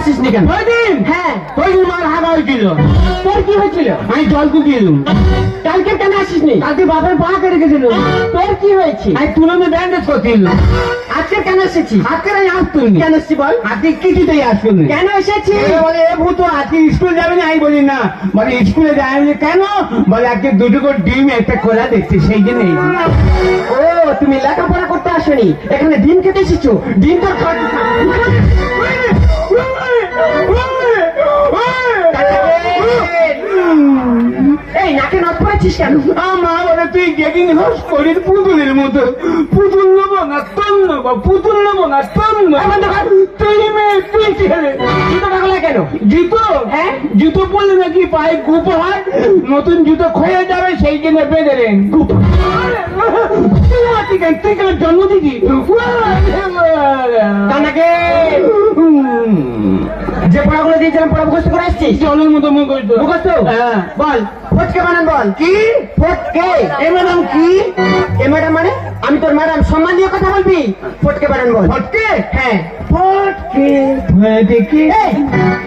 আসিস নি কেন? ওই হ্যাঁ। ওই মার হাগা হয়েছিল তোর কি হয়েছিল? আমি জল কুকিয়ে দিলাম কালকে কেন আসিস নি কালকে বাপের পা কেটে গেছিল। তোর কি হয়েছে? আমি তুলনে ব্যান্ডেজ করছিল আজকে কেন এসেছিস? আজকে আমি আসতুনি কেন এসছি বল? আজকে কিছুতেই আসতুনি কেন এসেছি বলে এ ভূত আজকে স্কুল যাবে না? আমি বলি না। বলে স্কুলে যাই আমি কেন? বলে আজকে দুটো করে ডিম একটা খোলা দেখছি সেই জন্য ও তুমি লেখাপড়া করতে আসনি? এখানে ডিম খেতে এসেছ? ডিম তো পড়েছিস কেন? মা বলে তুই করিস পুতুলের মতো। পুতুল নেব না তোর নেব পুতুল নেব না তোর তুই মেয়ে তুই ছেলে জুতো টাকলা কেন? জুতো? হ্যাঁ? জুতো পরলে নাকি পায়ে গুপ হয়? নতুন জুতো ক্ষয়ে যাবে সেই জন্য বেঁধে দেন তুই কেন? জন্ম দিবি? যে পড়াগুলো দিয়েছিলাম পড়া মুখস্থ জলের মতো মুখস্থ হ্যাঁ। বল ফটকে বানান বল। কি? ফটকে। এ ম্যাডাম কি? এ ম্যাডাম মানে? আমি তোর ম্যাডাম সম্মান দিয়ে কথা বলবি? ফটকে বানান বল। ফটকে? হ্যাঁ। ফটকে দেখি।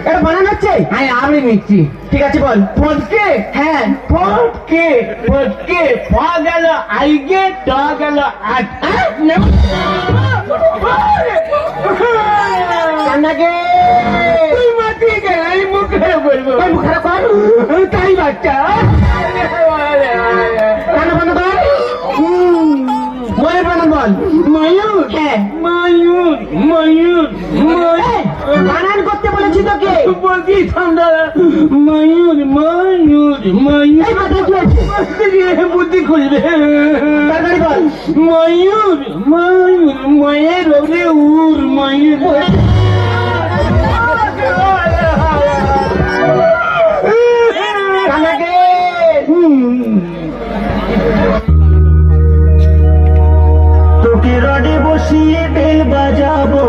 এটা বানান হচ্ছে? আমি আমি নিচ্ছি। ঠিক আছে বল। ফটকে? হ্যাঁ। ফটকে ফটকে প গেল আইগে ট গেল আট। কান্নাকে তুই মাটি গেল মুখে। তাই বাচ্চা কান্না বন্ধ কর মনের বানান বল ময়ূর হ্যাঁ ময়ূর ময়ূর বানান করতে বলেছি তোকে বলছি ঠান্ডা ময়ূর ময়ূর ময়ূর বুদ্ধি খুলবে তাড়াতাড়ি বল ময়ূর ময়ূর ময়ের ওরে উর ময়ূর তোকে রডে বসিয়ে বেল বাজাবো।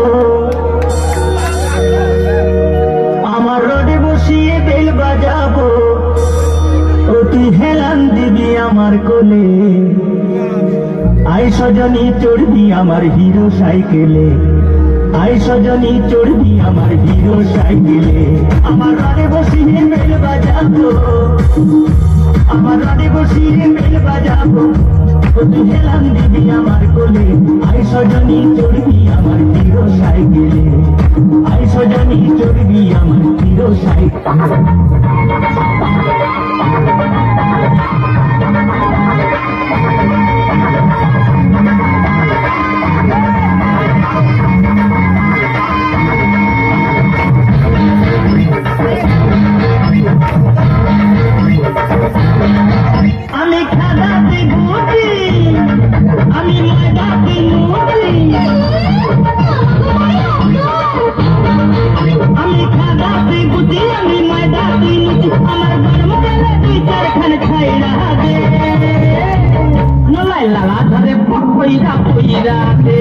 আমার রডে বসিয়ে বেল বাজাবো। তুই হেলান দিবি আমার কোলে। আই সজনী চড়বি আমার হিরো সাইকেলে। আই সজনী চড়বি আমার হিরো সাইকেলে। আমার রডে বসিয়ে বেল বাজাবো। আমার রডে বসিয়ে বেল বাজাবো। তুই হেলান দিবি আমার কোলে। আই সজনী চড়বি আমার হিরো সাইকেলে আই চড়বি আমার হিরো সাইকেলে খাইরা লালা ধরে পইরা পইরা দে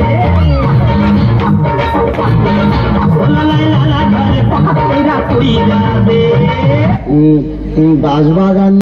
নলাই লালা ধরে পইরা পইরা দে বাঁশবাগান